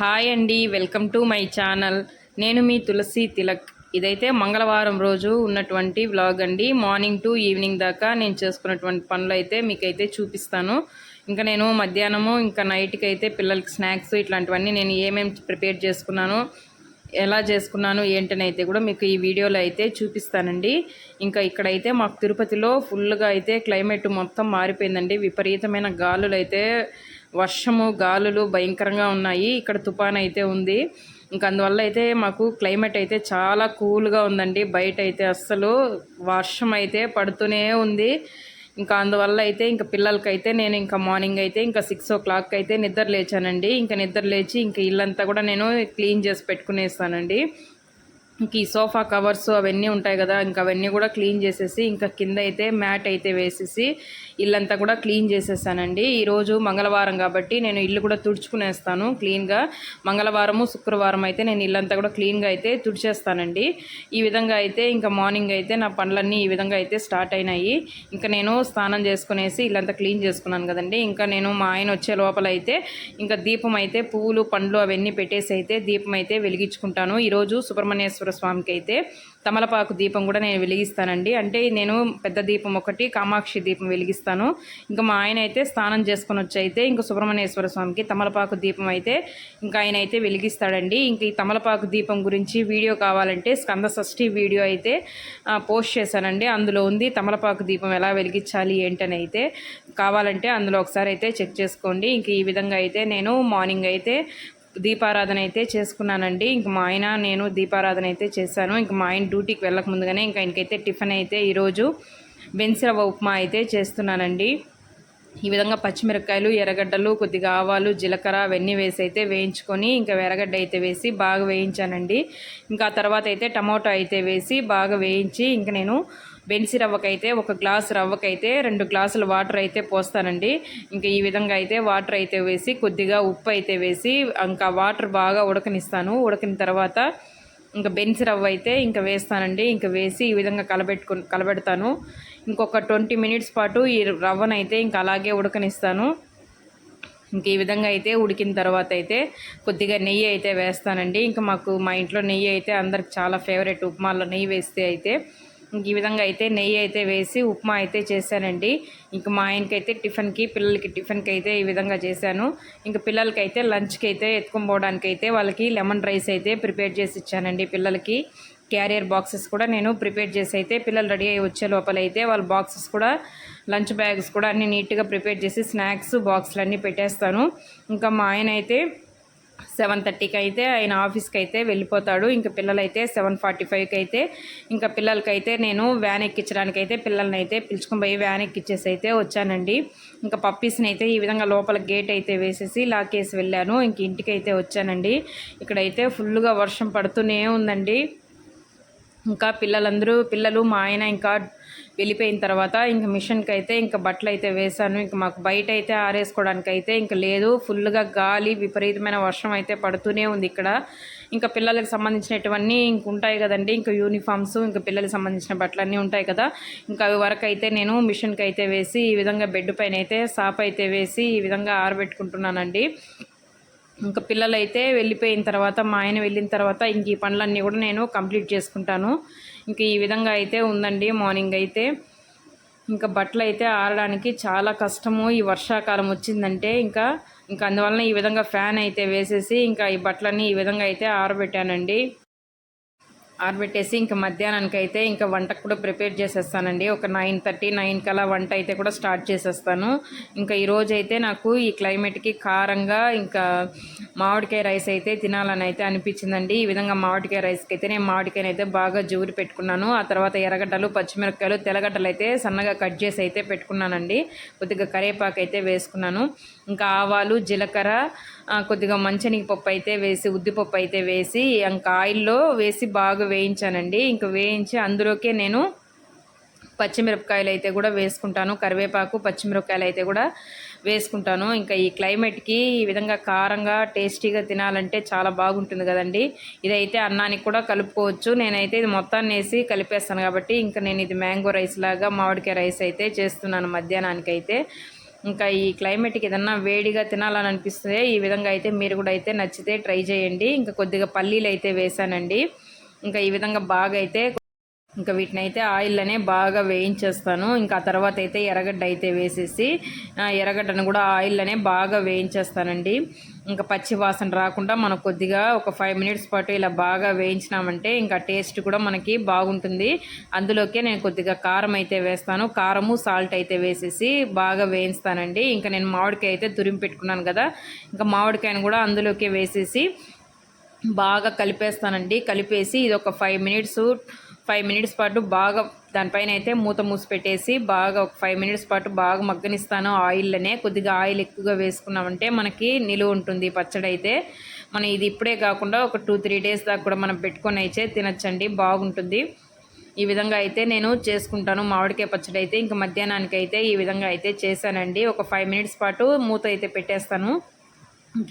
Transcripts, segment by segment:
Hi అండి welcome to my channel. నేను మీ తులసి తిలక్. ఇదైతే మంగళవారం రోజు ఉన్నటువంటి వ్లాగ్ అండి. మార్నింగ్ టు ఈవినింగ్ దాకా నేను చేసుకున్నటువంటి పనులు అయితే మీకైతే చూపిస్తాను. ఇంకా నేను మధ్యాహ్నము ఇంకా నైట్కి అయితే పిల్లలకి స్నాక్స్ ఇట్లాంటివన్నీ నేను ఏమేమి ప్రిపేర్ చేసుకున్నాను ఎలా చేసుకున్నాను ఏంటని అయితే కూడా మీకు ఈ వీడియోలో అయితే చూపిస్తానండి. ఇంకా ఇక్కడైతే మాకు తిరుపతిలో ఫుల్గా అయితే క్లైమేట్ మొత్తం మారిపోయిందండి. విపరీతమైన గాలులు అయితే వర్షము గాలులు భయంకరంగా ఉన్నాయి. ఇక్కడ తుఫాన్ అయితే ఉంది. ఇంకా అందువల్ల అయితే మాకు క్లైమేట్ అయితే చాలా కూల్గా ఉందండి. బయట అయితే అస్సలు వర్షం అయితే పడుతూనే ఉంది. ఇంకా అందువల్ల అయితే ఇంకా పిల్లలకైతే నేను ఇంకా మార్నింగ్ అయితే ఇంకా సిక్స్ ఓ క్లాక్ అయితే నిద్ర లేచానండి. ఇంకా నిద్ర లేచి ఇంకా ఇల్లంతా కూడా నేను క్లీన్ చేసి పెట్టుకునేస్తానండి. ఇంక ఈ సోఫా కవర్స్ అవన్నీ ఉంటాయి కదా ఇంకా అవన్నీ కూడా క్లీన్ చేసేసి ఇంకా కింద అయితే మ్యాట్ అయితే వేసేసి ఇల్లంతా కూడా క్లీన్ చేసేసానండి. ఈరోజు మంగళవారం కాబట్టి నేను ఇల్లు కూడా తుడుచుకునేస్తాను క్లీన్గా. మంగళవారము శుక్రవారం అయితే నేను ఇల్లంతా కూడా క్లీన్గా అయితే తుడిచేస్తానండి. ఈ విధంగా అయితే ఇంకా మార్నింగ్ అయితే నా పనులన్నీ ఈ విధంగా అయితే స్టార్ట్ అయినాయి. ఇంకా నేను స్నానం చేసుకునేసి ఇల్లంతా క్లీన్ చేసుకున్నాను కదండి. ఇంకా నేను మా ఆయన వచ్చే లోపల అయితే ఇంకా దీపం అయితే పువ్వులు పండ్లు అవన్నీ పెట్టేసి అయితే దీపం అయితే వెలిగించుకుంటాను. ఈరోజు సుబ్రహ్మణ్యేశ్వర స్వామికి అయితే తమలపాకు దీపం కూడా నేను వెలిగిస్తానండి. అంటే నేను పెద్ద దీపం ఒకటి కామాక్షి దీపం వెలిగిస్తాను. ఇంకా మా ఆయన అయితే స్నానం చేసుకుని వచ్చి అయితే ఇంకా సుబ్రహ్మణ్యేశ్వర స్వామికి తమలపాకు దీపం అయితే ఇంకా ఆయన అయితే వెలిగిస్తాడండి. ఇంక ఈ తమలపాకు దీపం గురించి వీడియో కావాలంటే స్కంద షష్ఠి వీడియో అయితే పోస్ట్ చేశానండి. అందులో ఉంది తమలపాకు దీపం ఎలా వెలిగించాలి ఏంటని అయితే కావాలంటే అందులో ఒకసారి అయితే చెక్ చేసుకోండి. ఇంక ఈ విధంగా అయితే నేను మార్నింగ్ అయితే దీపారాధన అయితే చేసుకున్నానండి. ఇంక మా ఆయన నేను దీపారాధన అయితే చేశాను. ఇంక మా ఆయన డ్యూటీకి వెళ్ళక ముందుగానే ఇంకా ఇంకైతే టిఫిన్ అయితే ఈరోజు బెన్సిరవ ఉప్మా అయితే చేస్తున్నానండి. ఈ విధంగా పచ్చిమిరపకాయలు ఎర్రగడ్డలు కొద్దిగా ఆవాలు జీలకర్ర అవన్నీ వేసి అయితే వేయించుకొని ఇంకా ఎర్రగడ్డ అయితే వేసి బాగా వేయించానండి. ఇంకా తర్వాత అయితే టమాటో అయితే వేసి బాగా వేయించి ఇంకా నేను బెన్సి రవ్వకైతే ఒక గ్లాస్ రవ్వకైతే రెండు గ్లాసులు వాటర్ అయితే పోస్తానండి. ఇంకా ఈ విధంగా అయితే వాటర్ అయితే వేసి కొద్దిగా ఉప్పు అయితే వేసి ఇంకా వాటర్ బాగా ఉడకనిస్తాను. ఉడకిన తర్వాత ఇంకా బెన్సి రవ్వ అయితే ఇంకా వేస్తానండి. ఇంకా వేసి ఈ విధంగా కలబెట్టుకు కలబెడతాను. ఇంకొక ట్వంటీ మినిట్స్ పాటు ఈ రవ్వనైతే ఇంకా అలాగే ఉడకనిస్తాను. ఇంక ఈ విధంగా అయితే ఉడికిన తర్వాత అయితే కొద్దిగా నెయ్యి అయితే వేస్తానండి. ఇంకా మాకు మా ఇంట్లో నెయ్యి అయితే అందరికి చాలా ఫేవరెట్. ఉప్మాలో నెయ్యి వేస్తే అయితే ఈ విధంగా అయితే నెయ్యి అయితే వేసి ఉప్మా అయితే చేశానండి. ఇంకా మా ఆయనకి అయితే టిఫిన్కి పిల్లలకి టిఫిన్కి అయితే ఈ విధంగా చేశాను. ఇంకా పిల్లలకి అయితే లంచ్కి అయితే ఎత్తుకొని పోవడానికి అయితే వాళ్ళకి లెమన్ రైస్ అయితే ప్రిపేర్ చేసి ఇచ్చానండి పిల్లలకి. క్యారియర్ బాక్సెస్ కూడా నేను ప్రిపేర్ చేసి అయితే పిల్లలు రెడీ అయ్యి వచ్చే లోపల అయితే వాళ్ళ బాక్సెస్ కూడా లంచ్ బ్యాగ్స్ కూడా అన్నీ నీట్గా ప్రిపేర్ చేసి స్నాక్స్ బాక్సులు అన్నీ పెట్టేస్తాను. ఇంకా మా ఆయన అయితే సెవెన్ థర్టీకి అయితే ఆయన ఆఫీస్కి అయితే వెళ్ళిపోతాడు. ఇంకా పిల్లలైతే సెవెన్ ఫార్టీ ఫైవ్కి అయితే ఇంకా పిల్లలకైతే నేను వ్యాన్ ఎక్కించడానికి అయితే పిల్లల్ని అయితే పిలుచుకుని పోయి వ్యాన్ ఎక్కిచ్చేసి అయితే వచ్చానండి. ఇంకా పప్పీస్ని అయితే ఈ విధంగా లోపల గేట్ అయితే వేసేసి లాకేసి వెళ్ళాను. ఇంక ఇంటికి అయితే వచ్చానండి. ఇక్కడైతే ఫుల్గా వర్షం పడుతూనే ఉందండి. ఇంకా పిల్లలందరూ పిల్లలు మా ఆయన ఇంకా వెళ్ళిపోయిన తర్వాత ఇంక మిషన్కి అయితే ఇంకా బట్టలు అయితే వేశాను. ఇంక మాకు బయట అయితే ఆరేసుకోవడానికి అయితే ఇంకా లేదు. ఫుల్గా గాలి విపరీతమైన వర్షం అయితే పడుతూనే ఉంది ఇక్కడ. ఇంకా పిల్లలకు సంబంధించినటువన్నీ ఇంక ఉంటాయి కదండి. ఇంకా యూనిఫామ్స్ ఇంకా పిల్లలకు సంబంధించిన బట్టలు అన్నీ ఉంటాయి కదా. ఇంకా అవి వరకు అయితే నేను మిషన్కి అయితే వేసి ఈ విధంగా బెడ్ పైన అయితే సాప్ అయితే వేసి ఈ విధంగా ఆరబెట్టుకుంటున్నానండి. ఇంకా పిల్లలు అయితే వెళ్ళిపోయిన తర్వాత మా ఆయన వెళ్ళిన తర్వాత ఇంక ఈ పనులన్నీ కూడా నేను కంప్లీట్ చేసుకుంటాను. ఇంకా ఈ విధంగా అయితే ఉందండి మార్నింగ్ అయితే. ఇంకా బట్టలు అయితే ఆరడానికి చాలా కష్టము. ఈ వర్షాకాలం వచ్చిందంటే ఇంకా ఇంకా అందువలన ఈ విధంగా ఫ్యాన్ అయితే వేసేసి ఇంకా ఈ బట్టలన్నీ ఈ విధంగా అయితే ఆరబెట్టానండి. ఆరబెట్టేసి ఇంకా మధ్యాహ్నానికి అయితే ఇంకా వంటకు కూడా ప్రిపేర్ చేసేస్తానండి. ఒక నైన్ థర్టీ నైన్ కల్లా వంట అయితే కూడా స్టార్ట్ చేసేస్తాను. ఇంకా ఈరోజు అయితే నాకు ఈ క్లైమేట్కి కారంగా ఇంకా మామిడికాయ రైస్ అయితే తినాలని అయితే అనిపించిందండి. ఈ విధంగా మామిడికాయ రైస్కి అయితే నేను మామిడికాయని అయితే బాగా జూరి పెట్టుకున్నాను. ఆ తర్వాత ఎర్రగడ్డలు పచ్చిమిరపకాయలు తెల్లగడ్డలు అయితే సన్నగా కట్ చేసి అయితే పెట్టుకున్నానండి. కొద్దిగా కరివేపాకు అయితే వేసుకున్నాను. ఇంకా ఆవాలు జీలకర్ర కొద్దిగా మంచనిగపప్పు అయితే వేసి ఉద్దిపప్పు అయితే వేసి ఇంకా ఆయిల్లో వేసి బాగా వేయించానండి. ఇంకా వేయించి అందులోకే నేను పచ్చిమిరపకాయలు అయితే కూడా వేసుకుంటాను. కరివేపాకు పచ్చిమిరపకాయలు అయితే కూడా వేసుకుంటాను. ఇంకా ఈ క్లైమేట్కి ఈ విధంగా కారంగా టేస్టీగా తినాలంటే చాలా బాగుంటుంది కదండి. ఇదైతే అన్నానికి కూడా కలుపుకోవచ్చు. నేనైతే ఇది మొత్తాన్ని వేసి కలిపేస్తాను కాబట్టి ఇంకా నేను ఇది మ్యాంగో రైస్ లాగా మామిడికాయ రైస్ అయితే చేస్తున్నాను మధ్యాహ్నానికి అయితే ఇంకా ఈ క్లైమేట్కి ఏదన్నా వేడిగా తినాలని అనిపిస్తుంది ఈ విధంగా అయితే మీరు కూడా అయితే నచ్చితే ట్రై చేయండి. ఇంకా కొద్దిగా పల్లీలు అయితే వేసానండి. ఇంకా ఈ విధంగా బాగా అయితే ఇంకా వీటిని అయితే ఆయిల్లోనే బాగా వేయించేస్తాను. ఇంకా ఆ తర్వాత అయితే ఎర్రగడ్డ అయితే వేసేసి ఎర్రగడ్డను కూడా ఆయిల్లోనే బాగా వేయించేస్తానండి. ఇంకా పచ్చి వాసన రాకుండా మనకు కొద్దిగా ఒక ఫైవ్ మినిట్స్ పాటు ఇలా బాగా వేయించినామంటే ఇంకా టేస్ట్ కూడా మనకి బాగుంటుంది. అందులోకే నేను కొద్దిగా కారం అయితే వేస్తాను. కారము సాల్ట్ అయితే వేసేసి బాగా వేయిస్తానండి ఇంకా నేను మామిడికాయ అయితే తురిమి పెట్టుకున్నాను కదా ఇంకా మామిడికాయను కూడా అందులోకే వేసేసి బాగా కలిపేస్తానండి. కలిపేసి ఇది ఒక ఫైవ్ మినిట్స్ ఫైవ్ మినిట్స్ పాటు బాగా దానిపైన అయితే మూత మూసి పెట్టేసి బాగా ఒక ఫైవ్ మినిట్స్ పాటు బాగా మగ్గనిస్తాను ఆయిల్లోనే. కొద్దిగా ఆయిల్ ఎక్కువగా వేసుకున్నామంటే మనకి నిలువ ఉంటుంది పచ్చడి అయితే మనం ఇది ఇప్పుడే కాకుండా ఒక టూ త్రీ డేస్ దాకా కూడా మనం పెట్టుకొని అయితే తినచ్చండి బాగుంటుంది. ఈ విధంగా అయితే నేను చేసుకుంటాను మామిడికాయ పచ్చడి అయితే ఇంకా మధ్యాహ్నానికి అయితే ఈ విధంగా అయితే చేశానండి. ఒక ఫైవ్ మినిట్స్ పాటు మూత అయితే పెట్టేస్తాను.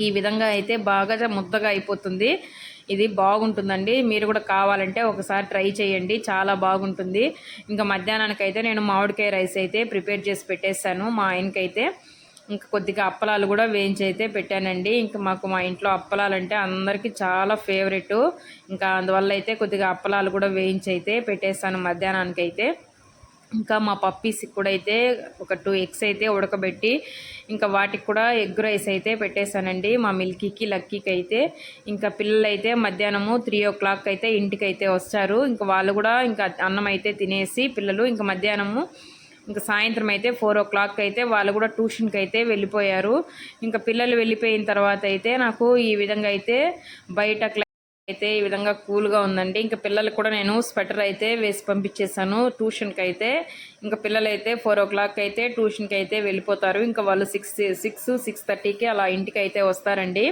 ఈ విధంగా అయితే బాగా ముద్దగా అయిపోతుంది. ఇది బాగుంటుందండి. మీరు కూడా కావాలంటే ఒకసారి ట్రై చేయండి. చాలా బాగుంటుంది. ఇంకా మధ్యాహ్నానికి అయితే నేను మామిడికాయ రైస్ అయితే ప్రిపేర్ చేసి పెట్టేశాను. మా ఆయనకైతే ఇంకా కొద్దిగా అప్పలాలు కూడా వేయించి అయితే పెట్టానండి. ఇంకా మాకు మా ఇంట్లో అప్పలాలు అంటే అందరికీ చాలా ఫేవరెట్. ఇంకా అందువల్ల అయితే కొద్దిగా అప్పలాలు కూడా వేయించి అయితే పెట్టేస్తాను మధ్యాహ్నానికి అయితే ఇంకా మా పప్పీస్కి కూడా అయితే ఒక టూ ఎగ్స్ అయితే ఉడకబెట్టి ఇంకా వాటికి కూడా ఎగ్ రైస్ అయితే పెట్టేశానండి. మా మిల్కీకి లక్కీకి అయితే ఇంకా పిల్లలైతే మధ్యాహ్నము త్రీ ఓ క్లాక్ అయితే ఇంటికి అయితే వస్తారు. ఇంకా వాళ్ళు కూడా ఇంకా అన్నం అయితే తినేసి పిల్లలు ఇంకా మధ్యాహ్నము ఇంకా సాయంత్రం అయితే ఫోర్ ఓ క్లాక్ అయితే వాళ్ళు కూడా ట్యూషన్కి అయితే వెళ్ళిపోయారు. ఇంకా పిల్లలు వెళ్ళిపోయిన తర్వాత అయితే నాకు ఈ విధంగా అయితే బయట అయితే ఈ విధంగా కూల్గా ఉందండి. ఇంకా పిల్లలకు కూడా నేను స్వెటర్ అయితే వేసి పంపించేసాను ట్యూషన్కి అయితే ఇంకా పిల్లలు అయితే ఫోర్ ఓ క్లాక్ అయితే ట్యూషన్కి అయితే వెళ్ళిపోతారు. ఇంకా వాళ్ళు సిక్స్ సిక్స్ సిక్స్ థర్టీకి అలా ఇంటికి అయితే వస్తారండి.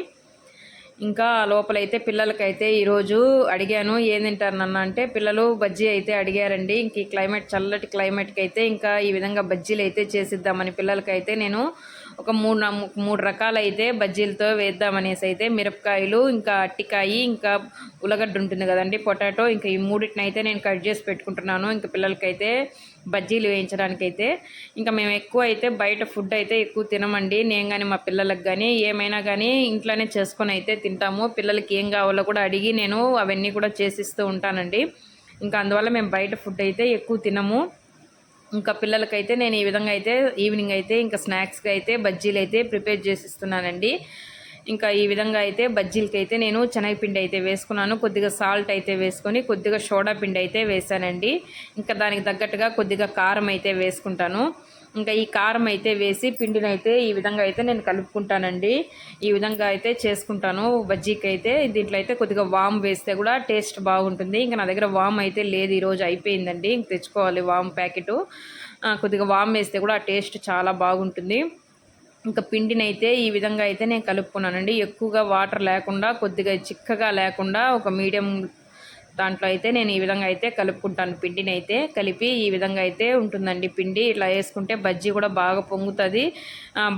ఇంకా లోపలైతే పిల్లలకైతే ఈరోజు అడిగాను ఏం తింటారు అంటే పిల్లలు బజ్జీ అయితే అడిగారండి. ఇంక ఈ క్లైమేట్ చల్లటి క్లైమేట్కి అయితే ఇంకా ఈ విధంగా బజ్జీలు అయితే చేసిద్దామని పిల్లలకైతే నేను ఒక మూడు మూడు రకాలైతే బజ్జీలతో వేద్దామనేసి అయితే మిరపకాయలు ఇంకా అట్టికాయి ఇంకా ఉల్లగడ్డ ఉంటుంది కదండి పొటాటో ఇంకా ఈ మూడింటిని అయితే నేను కట్ చేసి పెట్టుకుంటున్నాను. ఇంకా పిల్లలకైతే బజ్జీలు వేయించడానికి అయితే ఇంకా మేము ఎక్కువ అయితే బయట ఫుడ్ అయితే ఎక్కువ తినమండి. నేను కానీ మా పిల్లలకు కానీ ఏమైనా కానీ ఇంట్లోనే చేసుకొని అయితే తింటాము. పిల్లలకి ఏం కావాలో కూడా అడిగి నేను అవన్నీ కూడా చేసిస్తూ ఉంటానండి. ఇంకా అందువల్ల మేము బయట ఫుడ్ అయితే ఎక్కువ తినము. ఇంకా పిల్లలకైతే నేను ఈ విధంగా అయితే ఈవినింగ్ అయితే ఇంకా స్నాక్స్కి అయితే బజ్జీలు అయితే ప్రిపేర్ చేసిస్తున్నానండి. ఇంకా ఈ విధంగా అయితే బజ్జీలకి అయితే నేను శనగపిండి అయితే వేసుకున్నాను. కొద్దిగా సాల్ట్ అయితే వేసుకొని కొద్దిగా సోడా పిండి అయితే వేసానండి. ఇంకా దానికి తగ్గట్టుగా కొద్దిగా కారం అయితే వేసుకుంటాను. ఇంకా ఈ కారం అయితే వేసి పిండిని అయితే ఈ విధంగా అయితే నేను కలుపుకుంటానండి. ఈ విధంగా అయితే చేసుకుంటాను. బజ్జీకి అయితే దీంట్లో అయితే కొద్దిగా వామ్ వేస్తే కూడా టేస్ట్ బాగుంటుంది. ఇంకా నా దగ్గర వామ్ అయితే లేదు ఈరోజు అయిపోయిందండి. ఇంక తెచ్చుకోవాలి వామ్ ప్యాకెట్. కొద్దిగా వామ్ వేస్తే కూడా ఆ టేస్ట్ చాలా బాగుంటుంది. ఇంకా పిండిని అయితే ఈ విధంగా అయితే నేను కలుపుకున్నానండి. ఎక్కువగా వాటర్ లేకుండా కొద్దిగా చిక్కగా లేకుండా ఒక మీడియం దాంట్లో అయితే నేను ఈ విధంగా అయితే కలుపుకుంటాను. పిండిని అయితే కలిపి ఈ విధంగా అయితే ఉంటుందండి పిండి. ఇట్లా వేసుకుంటే బజ్జీ కూడా బాగా పొంగుతుంది.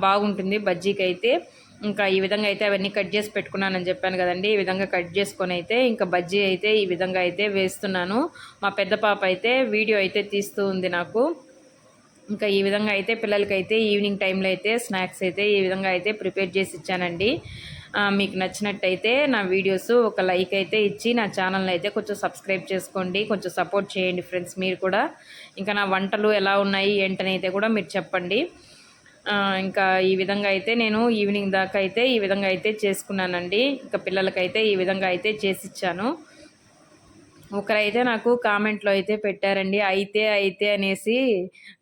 బాగుంటుంది బజ్జీకి అయితే ఇంకా ఈ విధంగా అయితే అవన్నీ కట్ చేసి పెట్టుకున్నానని చెప్పాను కదండి. ఈ విధంగా కట్ చేసుకొని అయితే ఇంకా బజ్జీ అయితే ఈ విధంగా అయితే వేస్తున్నాను. మా పెద్ద పాప అయితే వీడియో అయితే తీస్తూ ఉంది నాకు. ఇంకా ఈ విధంగా అయితే పిల్లలకైతే ఈవినింగ్ టైంలో అయితే స్నాక్స్ అయితే ఈ విధంగా అయితే ప్రిపేర్ చేసి ఇచ్చానండి. మీకు నచ్చినట్టయితే నా వీడియోస్ ఒక లైక్ అయితే ఇచ్చి నా ఛానల్ని అయితే కొంచెం సబ్స్క్రైబ్ చేసుకోండి కొంచెం సపోర్ట్ చేయండి ఫ్రెండ్స్ మీరు కూడా. ఇంకా నా వంటలు ఎలా ఉన్నాయి ఏంటని అయితే కూడా మీరు చెప్పండి. ఇంకా ఈ విధంగా అయితే నేను ఈవినింగ్ దాకా అయితే ఈ విధంగా అయితే చేసుకున్నానండి. ఇంకా పిల్లలకైతే ఈ విధంగా అయితే చేసిచ్చాను ఒకరైతే నాకు కామెంట్లో అయితే పెట్టారండి అయితే అయితే అనేసి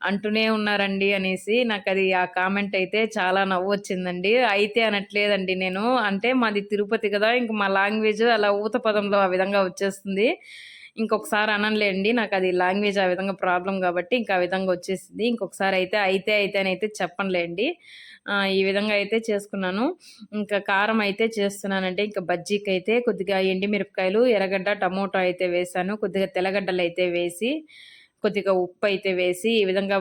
అంటూనే ఉన్నారండి అనేసి నాకు అది ఆ కామెంట్ అయితే చాలా నవ్వు వచ్చిందండి. అయితే అనట్లేదండి నేను. అంటే మాది తిరుపతి కదా ఇంక మా లాంగ్వేజ్ అలా ఊత పదంలో ఆ విధంగా వచ్చేస్తుంది. ఇంకొకసారి అనలేండి నాకు అది లాంగ్వేజ్ ఆ విధంగా ప్రాబ్లం కాబట్టి ఇంకా ఆ విధంగా వచ్చేసింది. ఇంకొకసారి అయితే అయితే అయితే అని అయితే చెప్పనులేండి. ఈ విధంగా అయితే చేసుకున్నాను. ఇంకా కారం అయితే చేస్తున్నానంటే ఇంకా బజ్జీకి అయితే కొద్దిగా ఎండిమిరపకాయలు ఎర్రగడ్డ టమోటో అయితే వేసాను. కొద్దిగా తెల్లగడ్డలు అయితే వేసి కొద్దిగా ఉప్పు అయితే వేసి ఈ విధంగా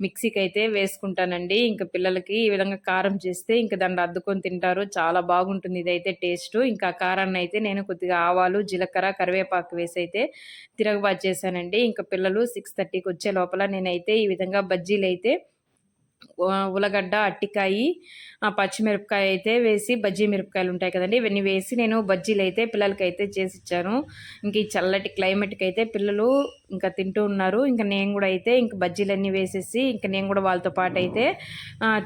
మిక్సీకి అయితే వేసుకుంటానండి. ఇంకా పిల్లలకి ఈ విధంగా కారం చేస్తే ఇంకా దాన్ని అద్దుకొని తింటారు. చాలా బాగుంటుంది ఇదైతే టేస్ట్. ఇంకా కారాన్ని అయితే నేను కొద్దిగా ఆవాలు జీలకర్ర కరివేపాకు వేసి అయితే తిరగబాటు చేశానండి. ఇంకా పిల్లలు సిక్స్ థర్టీకి వచ్చే లోపల నేనైతే ఈ విధంగా బజ్జీలు అయితే ఉలగడ్డ ఉల్లగడ్డ అట్టికాయి పచ్చిమిరపకాయ అయితే వేసి బజ్జీ మిరపకాయలు ఉంటాయి కదండి. ఇవన్నీ వేసి నేను బజ్జీలు అయితే పిల్లలకి అయితే చేసి ఇచ్చాను ఇంక ఈ చల్లటి క్లైమేట్కి అయితే పిల్లలు ఇంకా తింటూ ఉన్నారు. ఇంకా నేను కూడా అయితే ఇంక బజ్జీలన్నీ వేసేసి ఇంకా నేను కూడా వాళ్ళతో పాటు అయితే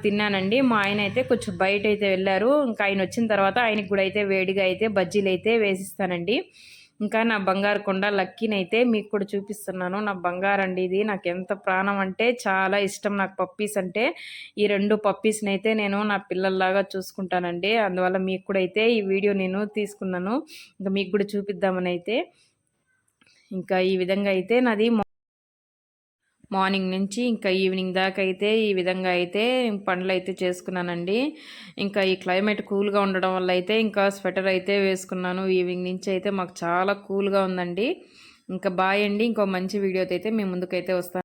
తిన్నానండి. మా ఆయన అయితే కొంచెం బయట అయితే వెళ్ళారు. ఇంకా ఆయన వచ్చిన తర్వాత ఆయనకి కూడా అయితే వేడిగా అయితే బజ్జీలు అయితే వేసిస్తానండి. ఇంకా నా బంగారు కొండ లక్కీని అయితే మీకు కూడా చూపిస్తున్నాను. నా బంగారు అండి ఇది. నాకు ఎంత ప్రాణం అంటే చాలా ఇష్టం నాకు పప్పీస్ అంటే. ఈ రెండు పప్పీస్ని అయితే నేను నా పిల్లల్లాగా చూసుకుంటానండి. అందువల్ల మీకు కూడా అయితే ఈ వీడియో నేను తీసుకున్నాను. ఇంకా మీకు కూడా చూపిద్దామని అయితే ఇంకా ఈ విధంగా అయితే నాది మార్నింగ్ నుంచి ఇంకా ఈవినింగ్ దాకా అయితే ఈ విధంగా అయితే పనులు అయితే చేసుకున్నానండి. ఇంకా ఈ క్లైమేట్ కూల్గా ఉండడం వల్ల అయితే ఇంకా స్వెటర్ అయితే వేసుకున్నాను. ఈవినింగ్ నుంచి అయితే మాకు చాలా కూల్గా ఉందండి. ఇంకా బాయ్ అండి. ఇంకో మంచి వీడియోతో అయితే మీ ముందుకైతే వస్తాను